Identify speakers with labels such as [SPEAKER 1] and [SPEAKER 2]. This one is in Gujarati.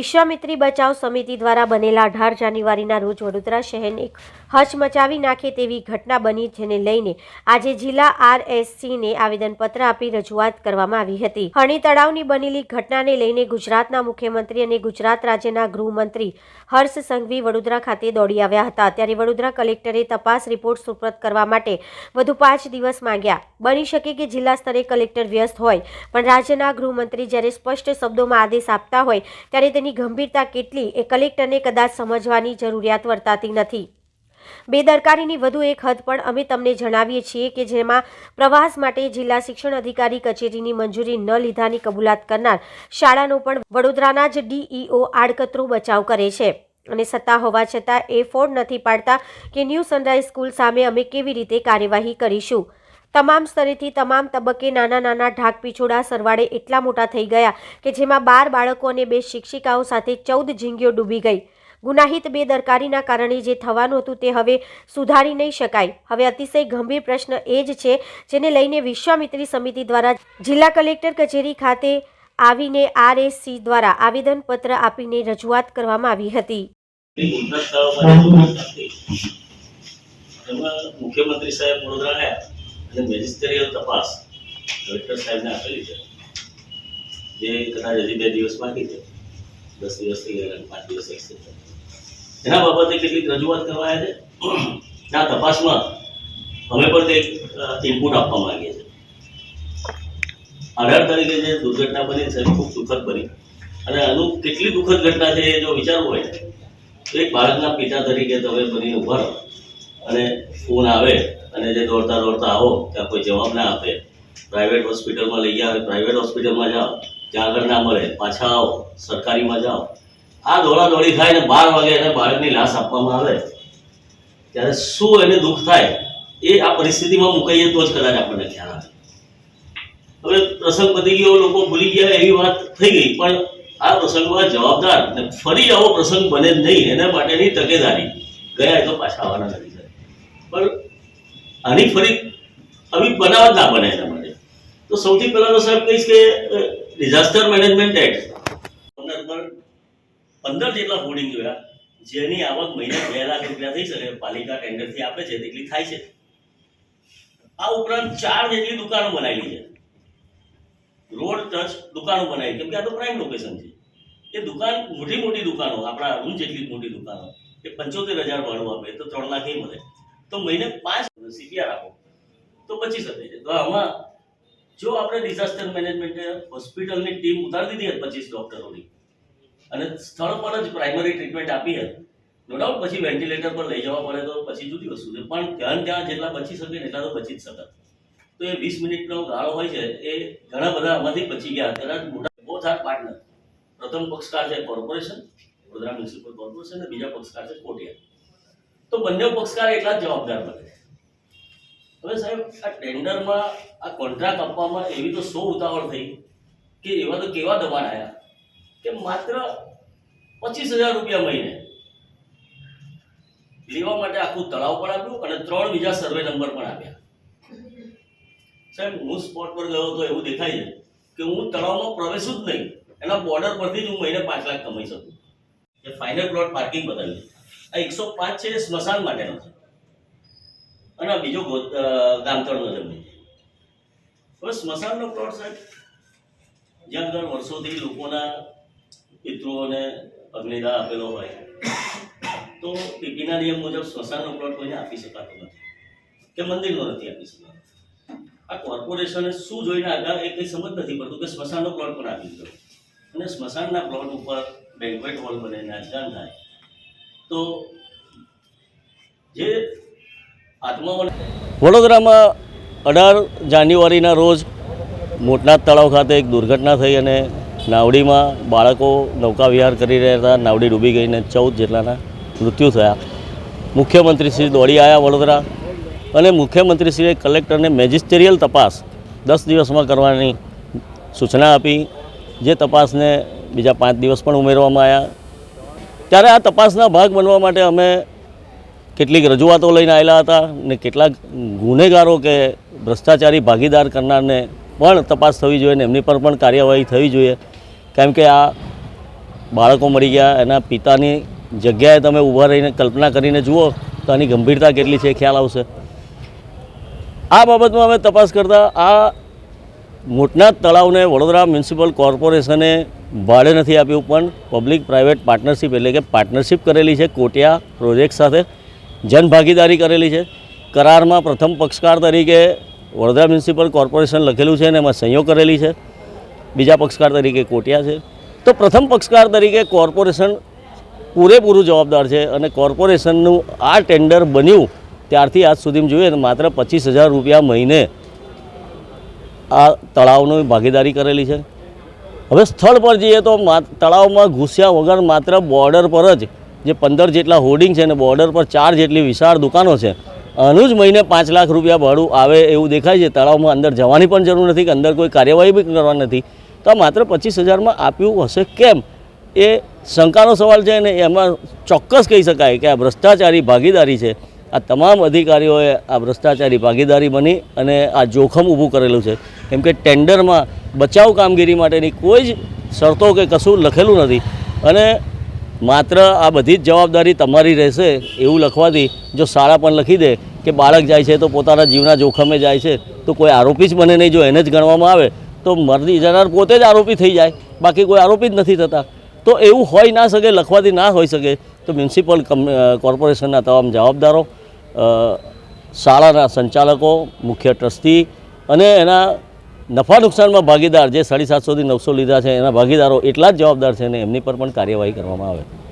[SPEAKER 1] વિશ્વામિત્રી બચાવ સમિતિ દ્વારા બનેલા અઢાર જાન્યુઆરીના રોજ વડોદરા શહેરને હચ હચમચાવી નાખે તેવી ઘટના બની જેને લઈને આજે જિલ્લા આરએસસીને આવેદનપત્ર આપી રજૂઆત કરવામાં આવી હતી. હણી તળાવની બનેલી ઘટનાને લઈને ગુજરાતના મુખ્યમંત્રી અને ગુજરાત રાજ્યના ગૃહમંત્રી હર્ષ સંઘવી વડોદરા ખાતે દોડી આવ્યા હતા. ત્યારે વડોદરા કલેક્ટરે તપાસ રિપોર્ટ સુપ્રત કરવા માટે વધુ પાંચ દિવસ માંગ્યા. બની શકે કે જિલ્લા સ્તરે કલેક્ટર વ્યસ્ત હોય, પણ રાજ્યના ગૃહમંત્રી જ્યારે સ્પષ્ટ શબ્દોમાં આદેશ આપતા હોય, ત્યારે તેની ગંભીરતા કેટલી એ કલેક્ટરને કદાચ સમજવાની જરૂરિયાત વર્તાતી નથી. બેદરકારીની વધુ એક હદ પણ અમે તમને જણાવીએ છીએ કે જેમાં પ્રવાસ માટે જિલ્લા શિક્ષણ અધિકારી કચેરીની મંજૂરી ન લીધાની કબૂલાત કરનાર શાળાનો પણ વડોદરાના જ ડીઈઓ આડકતરો બચાવ કરે છે. અને સત્તા હોવા છતાં એ ફોડ નથી પાડતા કે ન્યૂ સનરાઈઝ સ્કૂલ સામે અમે કેવી રીતે કાર્યવાહી કરીશું. તમામ સ્તરેથી તમામ તબક્કે નાના નાના ઢાક પીછોડા સરવાળે એટલા મોટા થઈ ગયા કે જેમાં બાર બાળકો અને બે શિક્ષિકાઓ સાથે ચૌદ ઝીંગીઓ ડૂબી ગઈ. ગુનાહિત બેદરકારીના કારણે જે થવાનું હતું તે હવે સુધારી નહીં શકાય. હવે અતિશય ગંભીર પ્રશ્ન એ જ છે જેને લઈને વિશ્વામિત્રી સમિતિ દ્વારા જિલ્લા કલેક્ટર કચેરી ખાતે આવીને આરએસસી દ્વારા આવેદનપત્ર આપીને રજૂઆત કરવામાં આવી હતી.
[SPEAKER 2] મુખ્યમંત્રી સાહેબ અને મેજિસ્ટરિયલ તપાસ કલેક્ટર સાહેબને આપેલી છે, જે કદાચ હજી બે દિવસ બાકી છે, દસ દિવસ થઈ ગયા, પાંચ દિવસ એક્સેપ્ટ. એના બાબતે કેટલીક રજૂઆત કરવા છે? આ તપાસમાં અમે પણ કંઈક ઇનપુટ આપવા માંગીએ છીએ. આધાર તરીકે જે દુર્ઘટના બની છે ખૂબ દુઃખદ બની. અને આનું કેટલી દુઃખદ ઘટના છે એ જો વિચારવું હોય, તો એક બાળકના પિતા તરીકે તમે બની ઊભા રહો. અને ફોન આવે અને જે દોડતા દોડતા આવો, ત્યાં કોઈ જવાબ ના આપે. પ્રાઇવેટ હોસ્પિટલમાં લઈ ગયા પ્રાઇવેટ હોસ્પિટલમાં જાઓ, ત્યાં આગળ ના મળે, પાછા આવો, સરકારીમાં જાઓ. આ દોડા દોડી થાય ને બાર વાગે એને બાળકની લાશ આપવામાં આવે. ત્યારે શું એને દુઃખ થાય, એ આ પરિસ્થિતિમાં મુકાઈએ તો જ કદાચ આપણને ખ્યાલ આવે. હવે પ્રસંગ પતી ગયો, લોકો ભૂલી ગયા, એવી વાત થઈ ગઈ, પણ આ પ્રસંગમાં જવાબદાર ને ફરી આવો પ્રસંગ બને જ નહીં, એના માટેની તકેદારી. ગયા તો પાછા આવવાના નથી. પણ આની ફરી આવી બનાવત ના બને એના માટે. તો સૌથી પહેલાં તો સાહેબ કહીશ કે ડિઝાસ્ટર મેનેજમેન્ટ એક્ટ પંદર પર પંદર જેટલા હોર્ડિંગ જોયા, જેની આવક મહિને બે લાખ રૂપિયા થઈ શકે, પાલિકા ટેન્ડરથી આપે છે, તેટલી થાય છે. આ ઉપરાંત ચાર જેટલી દુકાનો બનાવેલી છે. રોડ ટચ દુકાનો બનાવી કેમ કે આ તો પ્રાઇમ લોકેશન છે. એ દુકાન, મોટી મોટી દુકાનો, આપણા રૂમ જેટલી મોટી દુકાનો, એ પંચોતેર હજાર ભાડું આપે, તો ત્રણ લાખ એ મળે. તો મહિને પાંચ સીપીઆર આપો. તો પચીસ શકે છે તો આમાં જો આપણે ડિઝાસ્ટર મેનેજમેન્ટે હોસ્પિટલની ટીમ ઉતારી દીધી હતી પચીસ ડોક્ટરોની અને સ્થળ પર જ પ્રાઇમરી ટ્રીટમેન્ટ આપી હતી નો ડાઉટ પછી વેન્ટિલેટર પર લઈ જવા પડે તો પછી જુદી વસ્તુ છે. પણ ધ્યાન ત્યાં જેટલા બચી શકે એટલા તો બચી જ શકે. તો એ વીસ મિનિટનો ગાળો હોય છે, એ ઘણા બધા આમાંથી બચી ગયા. કદાચ મોટા બહુ થાર પાર્ટનર પ્રથમ પક્ષકાર છે કોર્પોરેશન વડોદરા મ્યુનિસિપલ કોર્પોરેશન અને બીજા પક્ષકાર છે કોટિયા. તો બંને પક્ષકાર એટલા જ જવાબદાર બને. હવે સાહેબ, આ ટેન્ડરમાં આ કોન્ટ્રાક્ટ આપવામાં એવી તો સો ઉતાવળ થઈ કે એવા તો કેવા દબાણ આવ્યા કે માત્ર પચીસ હજાર રૂપિયા મહિને લેવા માટે આખું તળાવ પણ આપ્યું અને ત્રણ બીજા સર્વે નંબર પણ આપ્યા. સાહેબ, હું સ્પોટ પર ગયો તો એવું દેખાય છે કે હું તળાવમાં પ્રવેશું જ નહીં. એના બોર્ડર પરથી જ હું મહિને પાંચ લાખ કમાઈ શકું. એ ફાઇનલ પ્લોટ પાર્કિંગ બદલ્યું આ એકસો પાંચ છે સ્મશાન માટેનો છે. અને બીજો ગામતળનો જમીન છે. હવે સ્મશાનનો પ્લોટ સાહેબ, જ્યાં આગળ વર્ષોથી લોકોના પિતૃઓને અગ્નિદાહ આપેલો હોય, તો પીપીના નિયમ મુજબ સ્મશાનનો પ્લોટ કોઈને આપી શકાતો નથી. કે મંદિરનો નથી આપી શકાતો. આ કોર્પોરેશને શું જોઈને આગળ એ કંઈ સમજ નથી પડતું કે સ્મશાનનો પ્લોટ પણ આપી દીધો અને સ્મશાનના પ્લોટ ઉપર બેન્કવેટ હોલ બને, નાચગાન થાય તો જે
[SPEAKER 3] વડોદરામાં અઢાર જાન્યુઆરીના રોજ મોટનાથ તળાવ ખાતે એક દુર્ઘટના થઈ અને નાવડીમાં બાળકો નૌકા વિહાર કરી રહ્યા હતા. નાવડી ડૂબી ગઈને ચૌદ જેટલાના મૃત્યુ થયા. મુખ્યમંત્રીશ્રી દોડી આવ્યા વડોદરા અને મુખ્યમંત્રીશ્રીએ કલેક્ટરને મેજિસ્ટેરિયલ તપાસ દસ દિવસમાં કરવાની સૂચના આપી. જે તપાસને બીજા પાંચ દિવસ પણ ઉમેરવામાં આવ્યા ત્યારે આ તપાસના ભાગ બનવા માટે અમે કેટલીક રજૂઆતો લઈને આવેલા હતા ને કેટલાક ગુનેગારો કે ભ્રષ્ટાચારી ભાગીદાર કરનારને પણ તપાસ થવી જોઈએ ને એમની પર પણ કાર્યવાહી થવી જોઈએ. કેમ કે આ
[SPEAKER 2] બાળકો મરી ગયા, એના પિતાની જગ્યાએ તમે ઊભા રહીને કલ્પના કરીને જુઓ તો આની ગંભીરતા કેટલી છે, ખ્યાલ આવશે. આ બાબતમાં અમે તપાસ કરતાં આ મોટના તળાવને વડોદરા મ્યુનિસિપલ કોર્પોરેશને ભાડે નથી આપ્યું, પણ પબ્લિક પ્રાઇવેટ પાર્ટનરશિપ એટલે કે પાર્ટનરશિપ કરેલી છે, કોટિયા પ્રોજેક્ટ સાથે જનભાગીદારી કરેલી છે. કરારમાં પ્રથમ પક્ષકાર તરીકે વડોદરા મ્યુનિસિપલ કોર્પોરેશન લખેલું છે અને એમાં સહયોગ કરેલી છે. બીજા પક્ષકાર તરીકે કોટિયા છે. તો પ્રથમ પક્ષકાર તરીકે કોર્પોરેશન પૂરેપૂરું જવાબદાર છે અને કોર્પોરેશનનું આ ટેન્ડર બન્યું ત્યારથી આજ સુધીમાં જોઈએ તો માત્ર પચીસ હજાર રૂપિયા મહિને આ તળાવની ભાગીદારી કરેલી છે. હવે સ્થળ પર જઈએ તો તળાવમાં ઘૂસ્યા વગર માત્ર બોર્ડર પર જ જે પંદર જેટલા હોર્ડિંગ છે ને બોર્ડર પર ચાર જેટલી વિશાળ દુકાનો છે, આનું જ મહિને પાંચ લાખ રૂપિયા ભાડું આવે એવું દેખાય છે. તળાવમાં અંદર જવાની પણ જરૂર નથી કે અંદર કોઈ કાર્યવાહી બી કરવાની નથી. તો માત્ર પચીસ હજારમાં આપ્યું હશે કેમ? એ શંકાનો સવાલ છે અને એમાં ચોક્કસ કહી શકાય કે આ ભ્રષ્ટાચારી ભાગીદારી છે. આ તમામ અધિકારીઓએ આ ભ્રષ્ટાચારી ભાગીદારી બની અને આ જોખમ ઊભું કરેલું છે. કેમ કે ટેન્ડરમાં બચાવ કામગીરી માટેની કોઈ જ શરતો કે કશું લખેલું નથી. અને માત્ર આ બધી જ જવાબદારી તમારી રહેશે એવું લખવાથી જો શાળા પણ લખી દે કે બાળક જાય છે તો પોતાના જીવના જોખમે જાય છે, તો કોઈ આરોપી જ બને નહીં. જો એને જ ગણવામાં આવે તો મરદી જનાર પોતે જ આરોપી થઈ જાય. બાકી કોઈ આરોપી જ નથી થતા. તો એવું હોઈ ના શકે, લખવાથી ના હોઈ શકે તો મ્યુનિસિપલ કોર્પોરેશનના તમામ જવાબદારો શાળાના સંચાલકો, મુખ્ય ટ્રસ્ટી અને એના નફા નુકસાનમાં ભાગીદાર જે સાડી સાતસોથી નવસો લીધા છે, એના ભાગીદારો એટલા જ જવાબદાર છે અને એમની પર પણ કાર્યવાહી કરવામાં આવે.